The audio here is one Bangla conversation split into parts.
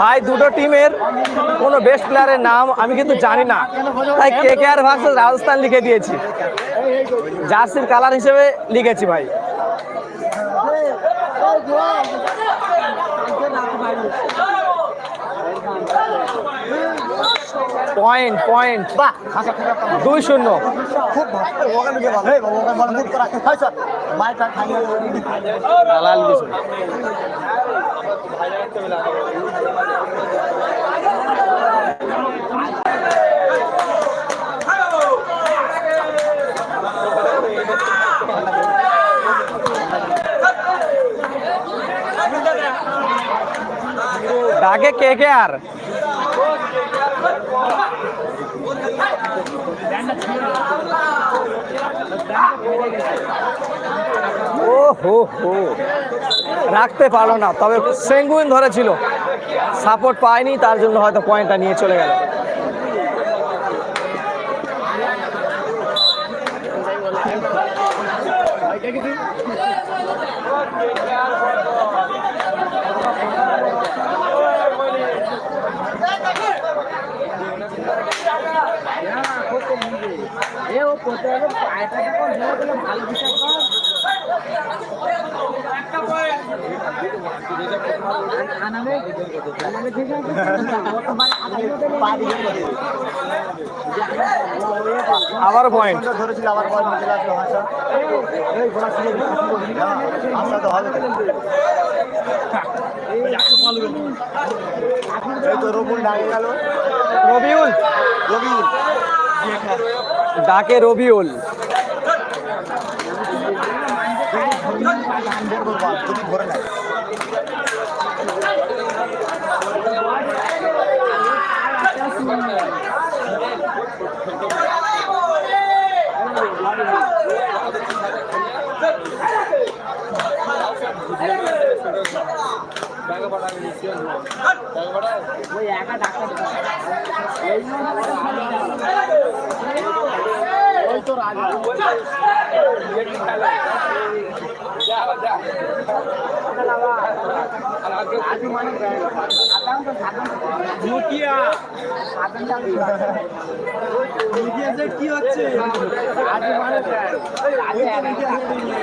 ভাই, দুটো টিমের কোনো বেস্ট প্লেয়ারের নাম আমি কিন্তু জানি না। তাই কে কে আর ভার্সেস রাজস্থান লিখে দিয়েছি। জার্সির কালার হিসেবে লিখেছি ভাই। পয়েন্ট পয়েন্ট বাহ। হাসা দুই শূন্য। খুব দালাল কিছু। ডাকে কে কে আর? ও হো। হো রাখতে পারল না, তবে সেঙ্গুইন ধরেছিল। সাপোর্ট পায়নি, তার জন্য হয়তো পয়েন্টটা নিয়ে চলে গেল। আবার পয়েন্ট ধরেছিল আবার বল নিচে লাগল হাসা এই ঘোড়া ছিল হাসা তো হবে। এই তো রবুল ডাকে গেল। রবিউল। রবিউল। ডাকে রবিউল। বের করব আর,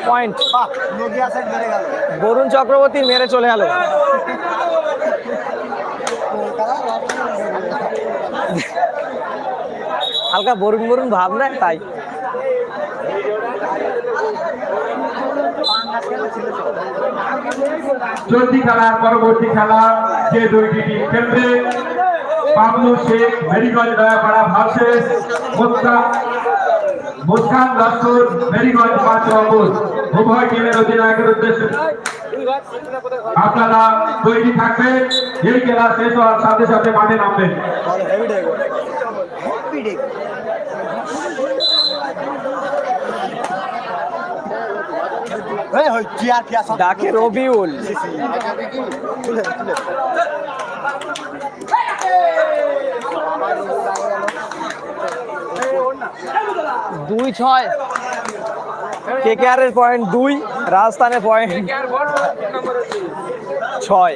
পয়েন্ট বরুণ চক্রবর্তী মেরে চলে গেল। হালকা বরুণ বরুণ ভাব তাই। চলতি খেলার পরবর্তী খেলা যে দুইটি টিম খেলবে বাবলু শেখ, মেরিগঞ্জ, দয়াপাড়া, ভার্সেস মুস্কান লস্কর মেরিগঞ্জ, পাঁচ নম্বর উভয় টিমের অধিনায়কের উদ্দেশ্যে আপনারা তৈরি থাকবেন। এই খেলা শেষ হওয়ার সাথে সাথে মাঠে নামবেন হেভি ডে হেভি ডে এই হই চেয়ার ফিয়া সব ডাকে রবিউল। দুই ছয়। কে কে আর এর পয়েন্ট দুই রাজস্থানের পয়েন্ট ছয়।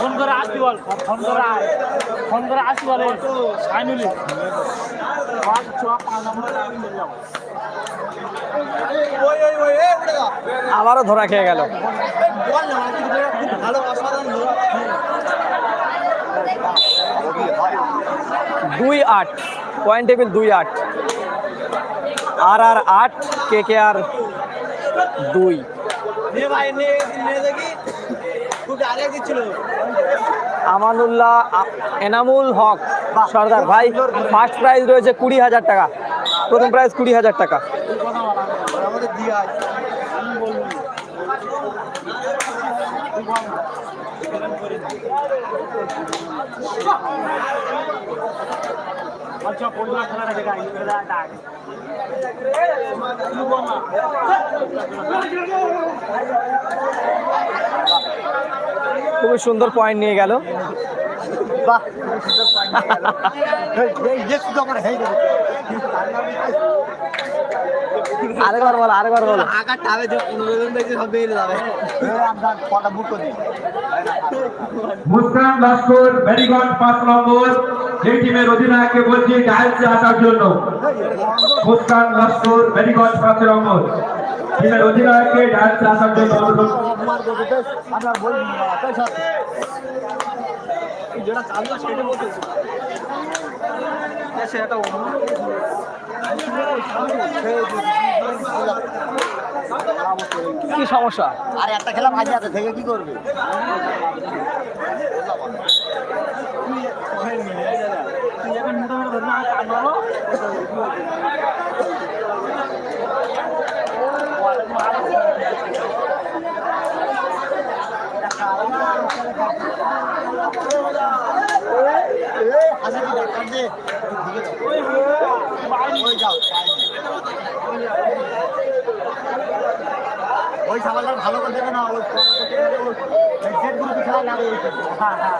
ফোন করে আসবি বল। ফোন করে আয়। ফোন করে আসবি বলে ফাইনালি আবারও ধরা খেয়ে গেল। দুই আট পয়েন্ট টেবিল দুই আট। আর আর আট কে কে আর দুই। আমানুল্লাহ এনামুল হক সর্দার। ভাই ফার্স্ট প্রাইজ রয়েছে কুড়ি হাজার টাকা। প্রথম প্রাইজ কুড়ি হাজার টাকা। আমাদের আচ্ছা খুবই সুন্দর পয়েন্ট নিয়ে গেল বাহ সুন্দর point নিয়ে গেল। এই, এই, যে শুধু আমার হেই গেল। আরেকবার বলো আরেকবার বলো এই, আমরা কটা বুক করে লস্কর মেরিগঞ্জ পাঁচ নম্বর এই টিমের অধিনায়ককে বলছি ডায়ালসে আসার জন্য। মুস্কান লস্কর পাঁচ নম্বর টিমের অধিনায়ককে ডায়ালসে আসার জন্য অনুরোধ। আছে। কি সমস্যা? আর একটা খেলা ভাজি আছে থেকে কি করবে? ওই সাবালটা ভালো করে দেবে না ওই সেট গ্রুপে খেলা লাগে। হ্যাঁ হ্যাঁ।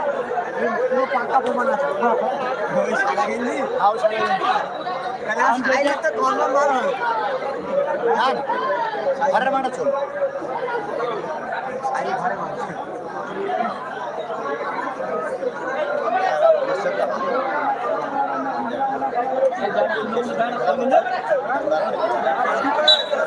এই পুরো পাক্কা প্রমাণ আছে। ওই সাদা গেঞ্জি হাও সাদা গেঞ্জি তাহলে আর সাইড একটা কর্নার মার হয় ঘরের মাঠে চল। সাইড ঘরে মাঠ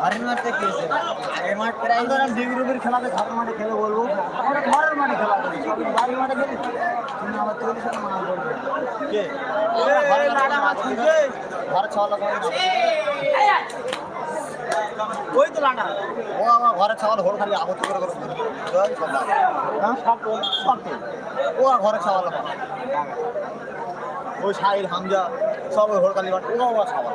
ঘরের মাঠে কি হয়েছে? এই মাঠ প্রায় ধর আমি ডিগ্রি গ্রুপের খেলাতে ঘরের মাঠে খেলে বলব। আমরা ঘরের মাঠে খেলা করি। সবাই বাড়ির মাঠে খেলি। তুমি আমার চল্লিশ টাকা মানা করবে কে? ঘরে ঘরে ছ লাখ ওই তো লাটা ও আমার ঘরে ছাওয়াল হোল খালি আপত্তি করে করে হ্যাঁ? সব সব ও ঘরে ছাওয়াল ওই শাহির হামজা সব ওই খালি ও আমার ছাওয়াল।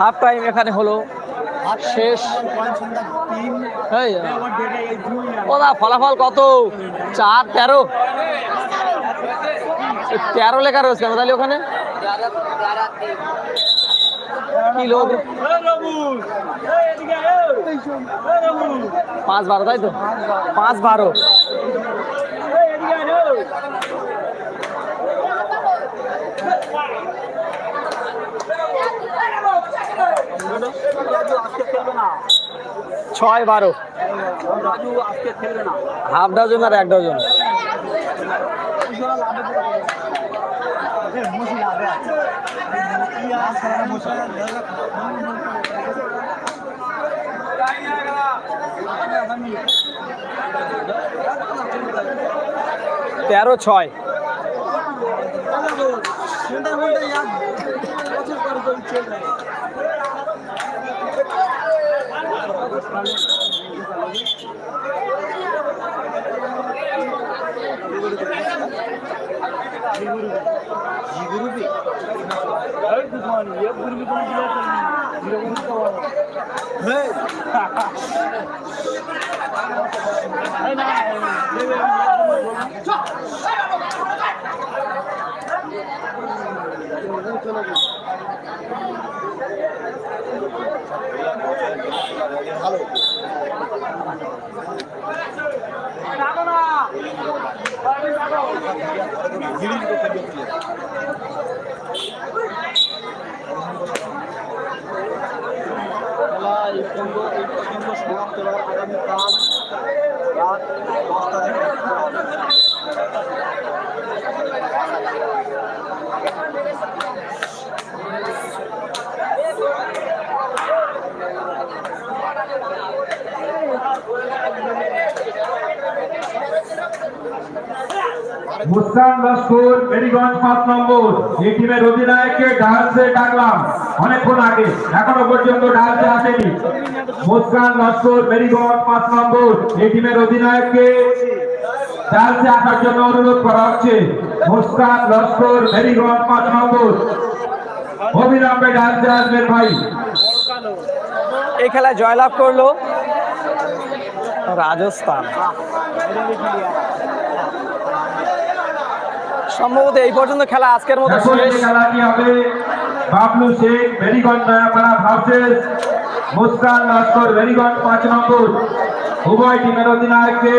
হাফ টাইম এখানে হলো। শেষ। ওদা ফলাফল কত? চার তেরো। তেরো লেখা রয়েছে তাহলে ওখানে? কি লোক পাঁচ বারো, তাই তো? পাঁচ বারো। ছয় বারো। হাফ ডজন আর এক ডজন। তেরো ছয় এক বছর পরে তো চেঞ্জ হয় এই দুশ্মনী, এ গুরবি কোনো প্লেয়ার খেলেনি। এরকম তো বলো। এই না, এই, এই, এই, খেলা এই পর্যন্ত এই পর্যন্ত সমাপ্ত হওয়ার আগামীকাল রাত দশটা থেকে মুস্কান লস্কর মেরিগঞ্জ পাঁচ নম্বর। এই টিমের অধিনায়ককে ডালসে ডাকলাম অনেকক্ষণ আগে, এখনও পর্যন্ত ডালসে আসেনি। মুস্কান লস্কর মেরিগঞ্জ পাঁচ নম্বর। এই টিমের অধিনায়ককে ডালসে আসার জন্য অনুরোধ করা হচ্ছে। মুস্কান লস্কর মেরিগঞ্জ পাঁচ নম্বর। অবিলম্বে ডালসে আসবেন ভাই। এই খেলায় জয়লাভ করল রাজস্থান। সম্ভবত এই পর্যন্ত খেলা আজকের মতো শেষ। খেলাটি হবে বাবলু শেখ মেরিগঞ্জ নয়াপাড়া ভার্সেস মুস্কান লস্কর মেরিগঞ্জ পাঁচ নম্বর। উভয় টিমের অধিনায়ককে